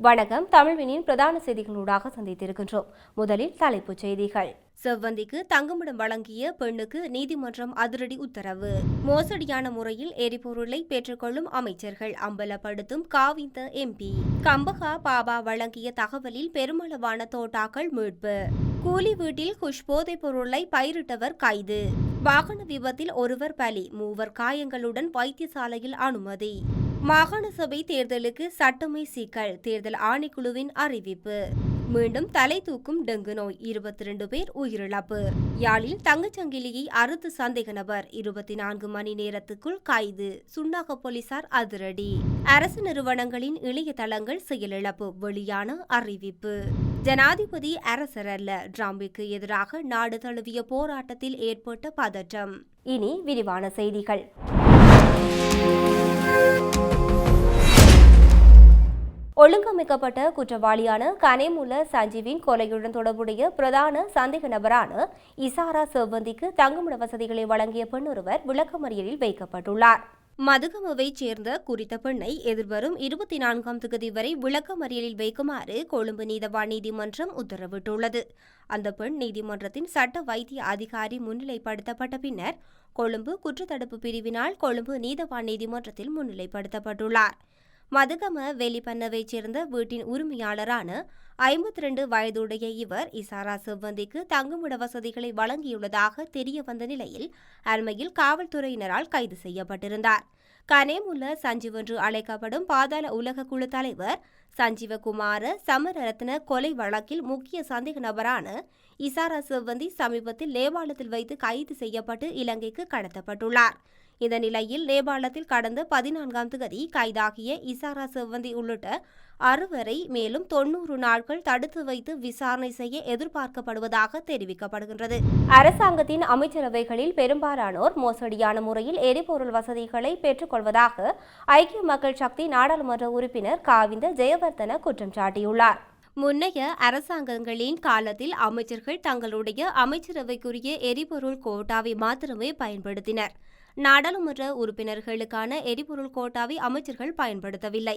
வணக்கம். தமிழ்வினின் பிரதான செய்திகளூடாக சந்தித்திருக்கின்றோம். முதலில் தலைப்புச் செய்திகள். செவ்வந்திக்கு தங்குமிடம் வழங்கிய பெண்ணுக்கு நீதிமன்றம் அதிரடி உத்தரவு. மோசடியான முறையில் எரிபொருளை பெற்றுக்கொள்ளும் அமைச்சர்கள் அம்பலப்படுத்தும் காவிந்த எம்பி. கம்பகா பாபா வழங்கிய தகவலில் பெருமளவான தோட்டாக்கள் மீட்பு. கூலி வீட்டில் குஷ் போதைப் பொருளை பயிரிட்டவர் கைது. வாகன விபத்தில் ஒருவர் பலி மூவர் காயங்களுடன் வைத்தியசாலையில் அனுமதி. மாகாண சபை தேர்தலுக்கு சட்டமை சிக்கல். தேர்தல் ஆணைக்குழுவின் அறிவிப்பு. மீண்டும் தலை தூக்கும் டெங்கு நோய். இருபத்தி ரெண்டு பேர் உயிரிழப்பு. யாழில் தங்கச்சங்கிலியை அறுத்து சந்தேக நபர். இருபத்தி நான்கு மணி நேரத்துக்குள் கைது. சுண்ணாக போலீசார் அதிரடி. அரசு நிறுவனங்களின் இணையதளங்கள் செயலிழப்பு. வெளியான அறிவிப்பு. ஜனாதிபதி அரசர் அல்ல. டிரம்பிற்கு எதிராக நாடு தழுவிய போராட்டத்தில் ஏற்பட்ட பதற்றம். இனி விரிவான செய்திகள். ஒழுங்கமைக்கப்பட்ட குற்றவாளியான கனேமுல்ல சஞ்சீவின் கொலையுடன் தொடர்புடைய பிரதான சந்தேக நபரான இசாரா செவ்வந்திக்கு தங்குமிட வசதிகளை வழங்கிய பெண் ஒருவர் விளக்கமறியலில் வைக்கப்பட்டுள்ளார். மதுகமவைச் சேர்ந்த குறித்த பெண்ணை எதிர்வரும் இருபத்தி நான்காம் தேதி வரை விளக்கமறியலில் வைக்குமாறு கொழும்பு நீதவான் நீதிமன்றம் உத்தரவிட்டுள்ளது. அந்த பெண் நீதிமன்றத்தின் சட்ட வைத்திய அதிகாரி முன்னிலைப்படுத்தப்பட்ட பின்னர் கொழும்பு குற்றத்தடுப்பு பிரிவினால் கொழும்பு நீதவான் நீதிமன்றத்தில் முன்னிலைப்படுத்தப்பட்டுள்ளார். மதுகம வெளிப்பண்ணவைச் சேர்ந்த வீட்டின் உரிமையாளரான ஐம்பத்தி ரெண்டு வயதுடைய இவர் இசாரா செவ்வந்திக்கு தங்குமிட வசதிகளை வழங்கியுள்ளதாக தெரிய வந்த நிலையில் அண்மையில் காவல்துறையினரால் கைது செய்யப்பட்டிருந்தார். கனேமுல்ல சஞ்சீவ் என்று அழைக்கப்படும் பாதாள உலக குழு தலைவர் சஞ்சீவகுமார சமரரத்ன கொலை வழக்கில் முக்கிய சந்தேக நபரான இசாரா செவ்வந்தி சமீபத்தில் நேபாளத்தில் வைத்து கைது செய்யப்பட்டு இலங்கைக்கு கடத்தப்பட்டுள்ளார். இந்த நிலையில் நேபாளத்தில் கடந்த பதினான்காம் தேதி கைதாகிய இசாரா செவ்வந்தி உள்ளிட்ட அறுவரை மேலும் தொன்னூறு நாட்கள் தடுத்து வைத்து விசாரணை செய்ய எதிர்பார்க்கப்படுவதாக தெரிவிக்கப்படுகின்றது. அரசாங்கத்தின் அமைச்சரவைகளில் பெரும்பாலானோர் மோசடியான முறையில் எரிபொருள் வசதிகளை பெற்றுக்கொள்வதாக ஐக்கிய மக்கள் சக்தி நாடாளுமன்ற உறுப்பினர் காவிந்த ஜெயவர்தன குற்றம் சாட்டியுள்ளார். முன்னைய அரசாங்கங்களின் காலத்தில் அமைச்சர்கள் தங்களுடைய அமைச்சரவைக்குரிய எரிபொருள் கோட்டாவை மாத்திரமே பயன்படுத்தினர். நாடாளுமன்ற உறுப்பினர்களுக்கான எரிபொருள் கோட்டாவை அமைச்சர்கள் பயன்படுத்தவில்லை.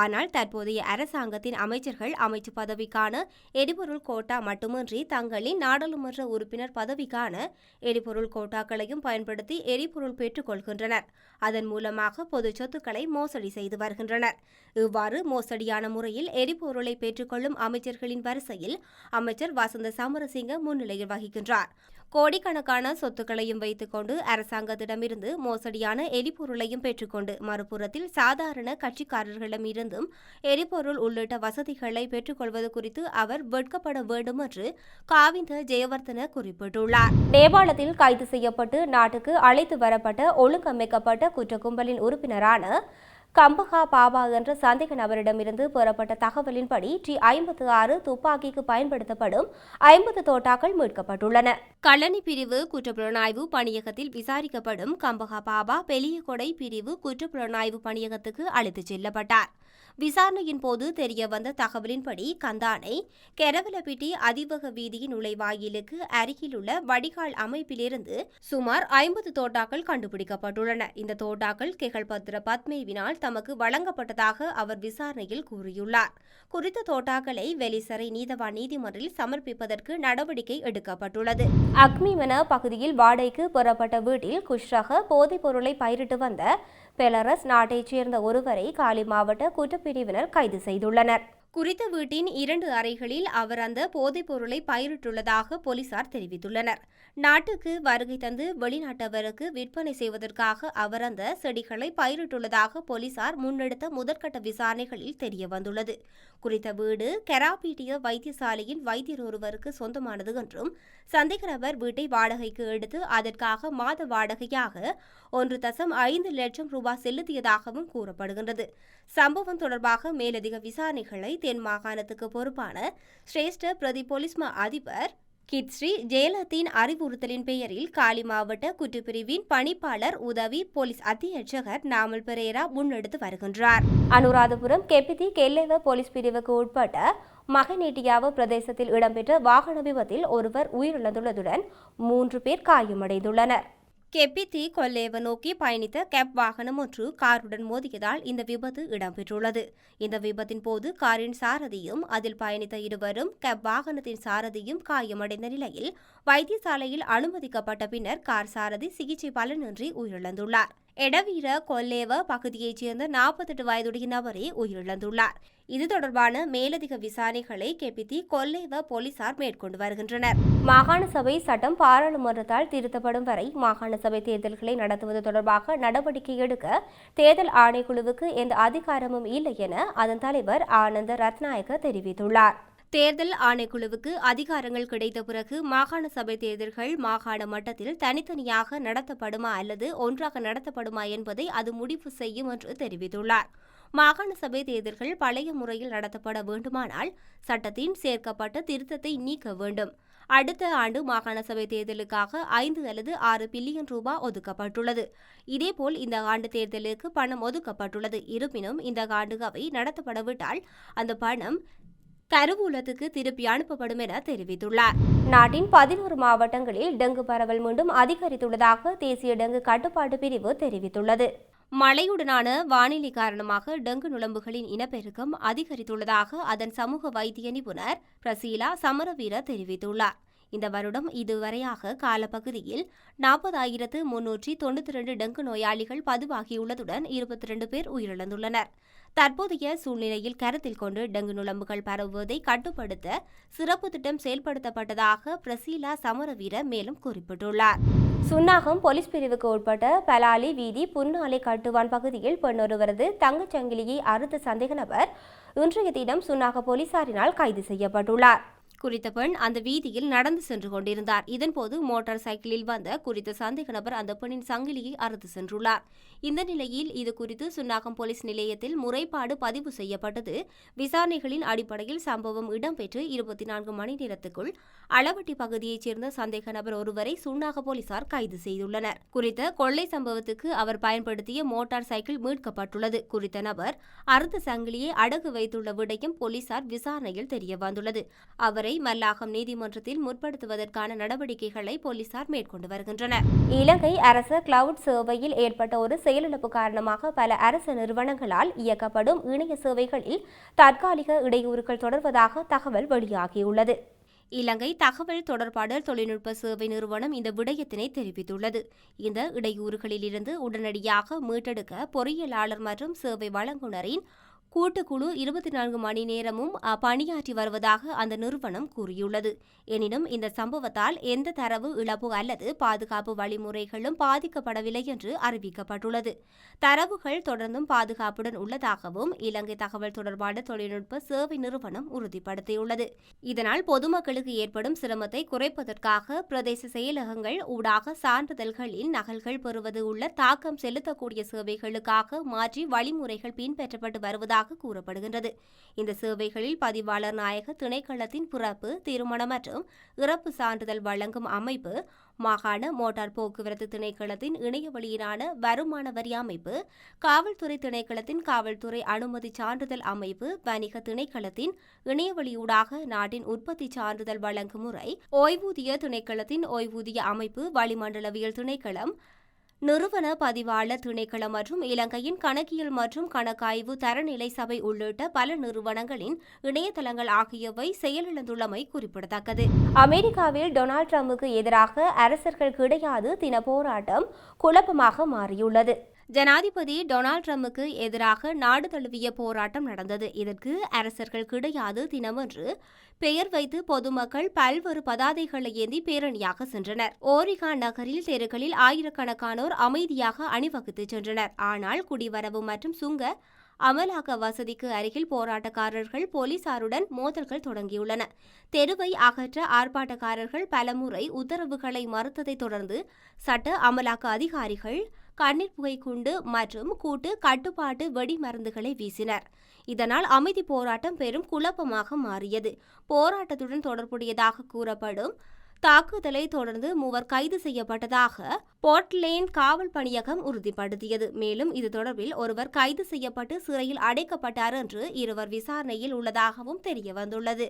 ஆனால் தற்போதைய அரசாங்கத்தின் அமைச்சர்கள் அமைச்சு பதவிக்கான எரிபொருள் கோட்டா மட்டுமின்றி தங்களின் நாடாளுமன்ற உறுப்பினர் பதவிக்கான எரிபொருள் கோட்டாக்களையும் பயன்படுத்தி எரிபொருள் பெற்றுக்கொள்கின்றனர் அதன் மூலமாக பொது சொத்துக்களை மோசடி செய்து வருகின்றனர். இவ்வாறு மோசடியான முறையில் எரிபொருளை பெற்றுக்கொள்ளும் அமைச்சர்களின் வரிசையில் அமைச்சர் வசந்த சமரசிங்க முன்னிலையில் வகிக்கின்றார். கோடிக்கணக்கான சொத்துக்களையும் வைத்துக்கொண்டு அரசாங்கத்திடமிருந்து மோசடியான எரிபொருளையும் பெற்றுக்கொண்டு மறுபுறத்தில் சாதாரண கட்சிக்காரர்களிடமிருந்தும் எரிபொருள் உள்ளிட்ட வசதிகளை பெற்றுக்கொள்வது குறித்து அவர் வெட்கப்பட வேண்டும் என்று காவிந்த ஜெயவர்தன குறிப்பிட்டுள்ளார். நேபாளத்தில் கைது செய்யப்பட்டு நாட்டுக்கு அழைத்து வரப்பட்ட ஒழுங்கமைக்கப்பட்ட குற்ற கும்பலின் உறுப்பினரான கம்பகா பாபா என்ற சந்தேக நபரிடமிருந்து பெறப்பட்ட தகவலின்படி டி ஐம்பத்து ஆறு துப்பாக்கிக்கு பயன்படுத்தப்படும் ஐம்பது தோட்டாக்கள் மீட்கப்பட்டுள்ளன. கல்லணி பிரிவு குற்றப்புலனாய்வு பணியகத்தில் விசாரிக்கப்படும் கம்பகா பாபா பெலியகொடை பிரிவு குற்றப்புலனாய்வு பணியகத்துக்கு அழைத்துச் செல்லப்பட்டார். விசாரணையின் போது தெரியவந்த தகவலின்படி கந்தானை கெரவலப்பிட்டி அதிவக வீதியின் நுழைவாயிலுக்கு அருகிலுள்ள வடிகால் அமைப்பிலிருந்து சுமார் ஐம்பது தோட்டாக்கள் கண்டுபிடிக்கப்பட்டுள்ளன. இந்த தோட்டாக்கள் கெகல்பத்திர பத்மேவினால் தமக்கு வழங்கப்பட்டதாக அவர் விசாரணையில் கூறியுள்ளார். குறித்த தோட்டாக்களை வெலிசரை நீதவான் நீதிமன்றில் சமர்ப்பிப்பதற்கு நடவடிக்கை எடுக்கப்பட்டுள்ளது. அக்மிவன பகுதியில் வாடகைக்கு பெறப்பட்ட வீட்டில் குஷ்ரக போதைப் பொருளை பயிரிட்டு வந்த பெலரஸ் நாட்டைச் சேர்ந்த ஒருவரை காலி மாவட்ட குற்றப்பிரிவினர் கைது செய்துள்ளனர். குறித்த வீட்டின் இரண்டு அறைகளில் அவர் அந்த போதைப் பொருளை பயிரிட்டுள்ளதாக போலீசார் தெரிவித்துள்ளனர். நாட்டுக்கு வருகை தந்து வெளிநாட்டவருக்கு விற்பனை செய்வதற்காக அவர் அந்த செடிகளை பயிரிட்டுள்ளதாக போலீசார் முன்னெடுத்த முதற்கட்ட விசாரணைகளில் தெரிய வந்துள்ளது. குறித்த வீடு கெராபீட்டிய வைத்தியசாலையின் வைத்தியர் ஒருவருக்கு சொந்தமானது என்றும் சந்தேக நபர் வீட்டை வாடகைக்கு எடுத்து அதற்காக மாத வாடகையாக ஒன்று தசம் ஐந்து லட்சம் ரூபாய் செலுத்தியதாகவும் கூறப்படுகின்றது. சம்பவம் தொடர்பாக மேலதிக விசாரணைகளை தென் மாகாணத்துக்கு பொறுப்பான சிரேஷ்ட பிரதி போலீஸ் மா அதிபர் கிட்ஸ்ரீ ஜெயலலித்தின் அறிவுறுத்தலின் பெயரில் காலி மாவட்ட குற்றப்பிரிவின் பணிப்பாளர் உதவி போலீஸ் அத்தியட்சகர் நாமல் பெரேரா முன்னெடுத்து வருகின்றார். அனுராதபுரம் கெப்பித்தி கெல்லேவ போலீஸ் பிரிவுக்கு உட்பட்ட மகநீட்டியாவு பிரதேசத்தில் இடம்பெற்ற வாகன விபத்தில் ஒருவர் உயிரிழந்துள்ளதுடன் மூன்று பேர் காயமடைந்துள்ளனர். கெப்பித்தி கொல்லேவ நோக்கி பயணித்த கேப் வாகனம் ஒன்று காருடன் மோதியதால் இந்த விபத்து இடம்பெற்றுள்ளது. இந்த விபத்தின் போது காரின் சாரதியும் அதில் பயணித்த இருவரும் கேப் வாகனத்தின் சாரதியும் காயமடைந்த நிலையில் வைத்தியசாலையில் அனுமதிக்கப்பட்ட பின்னர் கார் சாரதி சிகிச்சை பலனின்றி உயிரிழந்துள்ளார். எடவீர கொல்லேவ பகுதியைச் சேர்ந்த நாற்பத்தெட்டு வயதுடைய நபரே உயிரிழந்துள்ளார். இது தொடர்பான மேலதிக விசாரணைகளை கெபித்தி கொல்லேவ போலீசார் மேற்கொண்டு வருகின்றனர். மாகாண சபை சட்டம் பாராளுமன்றத்தால் திருத்தப்படும் வரை மாகாண சபை தேர்தல்களை நடத்துவது தொடர்பாக நடவடிக்கை எடுக்க தேர்தல் ஆணைக்குழுவுக்கு எந்த அதிகாரமும் இல்லை என அதன் தலைவர் ஆனந்த ரத்நாயக்க தெரிவித்துள்ளார். தேர்தல் ஆணைக்குழுவுக்கு அதிகாரங்கள் கிடைத்த பிறகு மாகாண சபை தேர்தல்கள் மாகாண மட்டத்தில் தனித்தனியாக நடத்தப்படுமா அல்லது ஒன்றாக நடத்தப்படுமா என்பதை அது முடிவு செய்யும் என்று தெரிவித்துள்ளார். மாகாண சபை தேர்தல்கள் பழைய முறையில் நடத்தப்பட வேண்டுமானால் சட்டத்தின் சேர்க்கப்பட்ட திருத்தத்தை நீக்க வேண்டும். அடுத்த ஆண்டு மாகாண சபை தேர்தலுக்காக ஐந்து அல்லது ஆறு பில்லியன் ரூபாய் ஒதுக்கப்பட்டுள்ளது. இதேபோல் இந்த ஆண்டு தேர்தலுக்கு பணம் ஒதுக்கப்பட்டுள்ளது. இருப்பினும் இந்த ஆண்டு அவை நடத்தப்படவிட்டால் அந்த பணம் கருவூலத்துக்கு திருப்பி அனுப்பப்படும் என தெரிவித்துள்ளார். நாட்டின் பதினோரு மாவட்டங்களில் டெங்கு பரவல் மீண்டும் அதிகரித்துள்ளதாக தேசிய டெங்கு கட்டுப்பாட்டு பிரிவு தெரிவித்துள்ளது. மழையுடனான வானிலை காரணமாக டெங்கு நுளம்புகளின் இனப்பெருக்கம் அதிகரித்துள்ளதாக அதன் சமூக வைத்திய நிபுணர் பிரசீலா சமரவீர தெரிவித்துள்ளார். இந்த வருடம் இதுவரையாக காலப்பகுதியில் நாற்பதாயிரத்து முன்னூற்றி தொண்ணூற்றி ரெண்டு டெங்கு நோயாளிகள் பதிவாகியுள்ளதுடன் இருபத்தி ரெண்டு பேர் உயிரிழந்துள்ளனர். தற்போதைய சூழ்நிலையில் கருத்தில் கொண்டு டெங்கு நுழம்புகள் பரவுவதை கட்டுப்படுத்த சிறப்பு திட்டம் செயல்படுத்தப்பட்டதாக பிரசீலா சமரவீர மேலும் குறிப்பிட்டுள்ளார். சுன்னாகம் போலீஸ் பிரிவுக்கு உட்பட்ட பலாலி வீதி புன்னாலை கட்டுவான் பகுதியில் பெண்ணொருவரது தங்கச் சங்கிலியை அறுத்த சந்தேக நபர் இன்றைய தினம் சுன்னாக போலீசாரினால் கைது செய்யப்பட்டுள்ளார். குறித்த பெண் அந்த வீதியில் நடந்து சென்று கொண்டிருந்தார். இதன்போது மோட்டார் சைக்கிளில் வந்த குறித்த சந்தேக நபர் அந்த பெண்ணின் சங்கிலியை அறுத்து சென்றுள்ளார். இந்த நிலையில் இது குறித்து சுன்னாகம் போலீஸ் நிலையத்தில் முறைப்பாடு பதிவு செய்யப்பட்டது. விசாரணைகளின் அடிப்படையில் சம்பவம் இடம்பெற்று இருபத்தி நான்கு மணி நேரத்துக்குள் அளவட்டி பகுதியைச் சேர்ந்த சந்தேக நபர் ஒருவரை சுன்னாக போலீசார் கைது செய்துள்ளனர். குறித்த கொள்ளை சம்பவத்துக்கு அவர் பயன்படுத்திய மோட்டார் சைக்கிள் மீட்கப்பட்டுள்ளது. குறித்த நபர் அறுத்த சங்கிலியை அடகு வைத்துள்ள விடயம் போலீசார் விசாரணையில் தெரிய வந்துள்ளது அவரை அவரை மல்லாகம் நீதிமன்றத்தில் முற்படுத்துவதற்கான நடவடிக்கைகளை போலீசார் மேற்கொண்டு வருகின்றனர். இலங்கை அரசு கிளவுட் சேவையில் ஏற்பட்ட ஒரு செயலிழப்பு காரணமாக பல அரசு நிறுவனங்களால் இயக்கப்படும் இணைய சேவைகளில் தற்காலிக இடையூறுகள் தொடர்வதாக தகவல் வெளியாகியுள்ளது. இலங்கை தகவல் தொடர்பாடல் தொழில்நுட்ப சேவை நிறுவனம் இந்த விடயத்தினை தெரிவித்துள்ளது. இந்த இடையூறுகளிலிருந்து உடனடியாக மீட்டெடுக்க பொறியியலாளர் மற்றும் சேவை வழங்குனரின் கூட்டுக்குழு இருபத்தி நான்கு மணி நேரமும் பணியாற்றி வருவதாக அந்த நிறுவனம் கூறியுள்ளது. எனினும் இந்த சம்பவத்தால் எந்த தரவு இழப்பு அல்லது பாதுகாப்பு வழிமுறைகளும் பாதிக்கப்படவில்லை என்று அறிவிக்கப்பட்டுள்ளது. தரவுகள் தொடர்ந்தும் பாதுகாப்புடன் உள்ளதாகவும் இலங்கை தகவல் தொடர்பான தொழில்நுட்ப சேவை நிறுவனம் உறுதிப்படுத்தியுள்ளது. இதனால் பொதுமக்களுக்கு ஏற்படும் சிரமத்தை குறைப்பதற்காக பிரதேச செயலகங்கள் ஊடாக சான்றிதழ்களின் நகல்கள் பெறுவது உள்ள தாக்கம் செலுத்தக்கூடிய சேவைகளுக்காக மாற்றி வழிமுறைகள் பின்பற்றப்பட்டு வருவதாக உள்ளதாக கூறப்படுகின்றது. இந்த சேவைகளில் பதிவாளர் நாயக திணைக்களத்தின் பிறப்பு திருமணம் மற்றும் இறப்பு சான்றிதழ் வழங்கும் அமைப்பு மாகாண மோட்டார் போக்குவரத்து திணைக்களத்தின் இணைய வழியிலான வருமான வரி அமைப்பு காவல்துறை திணைக்களத்தின் காவல்துறை அனுமதி சான்றிதழ் அமைப்பு வணிக திணைக்களத்தின் இணையவழியூடாக நாட்டின் உற்பத்தி சான்றிதழ் வழங்கும் முறை ஓய்வூதிய திணைக்களத்தின் ஓய்வூதிய அமைப்பு வளிமண்டலவியல் திணைக்களம் நிறுவன பதிவாளர் திணைக்களம் மற்றும் இலங்கையின் கணக்கியல் மற்றும் கணக்காய்வு தரநிலை சபை உள்ளிட்ட பல நிறுவனங்களின் இணையதளங்கள் ஆகியவை செயலிழந்துள்ளமை குறிப்பிடத்தக்கது. அமெரிக்காவில் டொனால்ட் ட்ரம்புக்கு எதிராக அரசர்கள் கிடையாது தின போராட்டம் குழப்பமாக மாறியுள்ளது. ஜனாதிபதி டொனால்ட் ட்ரம்புக்கு எதிராக நாடு தழுவிய போராட்டம் நடந்தது. இதற்கு அரசர்கள் கிடையாது தினமன்று பெயர் வைத்து பொதுமக்கள் பல்வேறு பதாதைகளை ஏந்தி பேரணியாக சென்றனர். ஓரிகான் நகரில் தெருக்களில் ஆயிரக்கணக்கானோர் அமைதியாக அணிவகுத்து சென்றனர். ஆனால் குடிவரவு மற்றும் சுங்க அமலாக்க வசதிக்கு அருகில் போராட்டக்காரர்கள் போலீசாருடன் மோதல்கள் தொடங்கியுள்ளன. தெருவை அகற்ற ஆர்ப்பாட்டக்காரர்கள் பலமுறை உத்தரவுகளை மறுத்ததைத் தொடர்ந்து சட்ட அமலாக்க அதிகாரிகள் கண்ணீர் புகை குண்டு மற்றும் கூட்டு கட்டுப்பாட்டு வெடிமருந்துகளை வீசினர். இதனால் அமைதி போராட்டம் பெரும் குழப்பமாக மாறியது. போராட்டத்துடன் தொடர்புடையதாக கூறப்படும் தாக்குதலை தொடர்ந்து மூவர் கைது செய்யப்பட்டதாக போர்ட்லேன் காவல் பணியகம் உறுதிப்படுத்தியது. மேலும் இது தொடர்பில் ஒருவர் கைது செய்யப்பட்டு சிறையில் அடைக்கப்பட்டார் என்று இருவர் விசாரணையில் உள்ளதாகவும் தெரியவந்துள்ளது.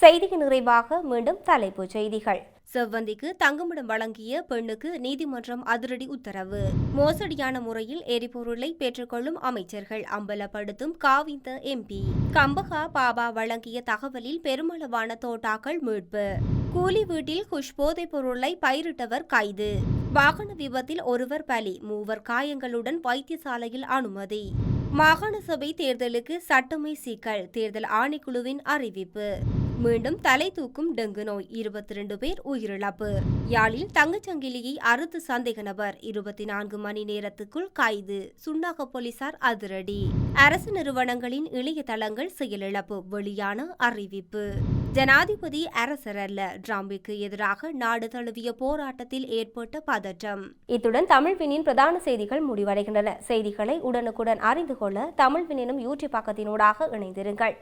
செய்திக்கு நிறைவாக மீண்டும் தலைப்புச் செய்திகள். செவ்வந்திக்கு தங்குமிடம் வழங்கிய பெண்ணுக்கு நீதிமன்றம் அதிரடி உத்தரவு. மோசடியான முறையில் எரிபொருளை பெற்றுக்கொள்ளும் அமைச்சர்கள் அம்பலப்படுத்தும் காவிந்த எம்பி கம்பகா பாபா வழங்கிய தகவலில் பெருமளவான தோட்டாக்கள் மீட்பு. கூலி வீட்டில் குஷ் போதைப் பொருளை பயிரிட்டவர் கைது. வாகன விபத்தில் ஒருவர் பலி மூவர் காயங்களுடன் வைத்தியசாலையில் அனுமதி. மாகாண சபை தேர்தலுக்கு சட்டமை சிக்கல் தேர்தல் ஆணைக்குழுவின் அறிவிப்பு. மீண்டும் தலை தூக்கும் டெங்கு நோய். இருபத்தி ரெண்டு பேர் உயிரிழப்பு. யாழில் தங்கச்சங்கிலியை அறுத்து சந்தேக நபர். இருபத்தி நான்கு மணி நேரத்துக்குள் கைது. சுன்னாக போலீசார் அதிரடி. அரசு நிறுவனங்களின் இணையதளங்கள் செயலிழப்பு. வெளியான அறிவிப்பு. ஜனாதிபதி அரசர் அல்ல. டிரம்பிற்கு எதிராக நாடு தழுவிய போராட்டத்தில் ஏற்பட்ட பதற்றம். இத்துடன் தமிழ்வினின் பிரதான செய்திகள் முடிவடைகின்றன. செய்திகளை உடனுக்குடன் அறிந்து கொள்ள தமிழ்வினினும் யூடியூப் பக்கத்தினூடாக இணைந்திருங்கள்.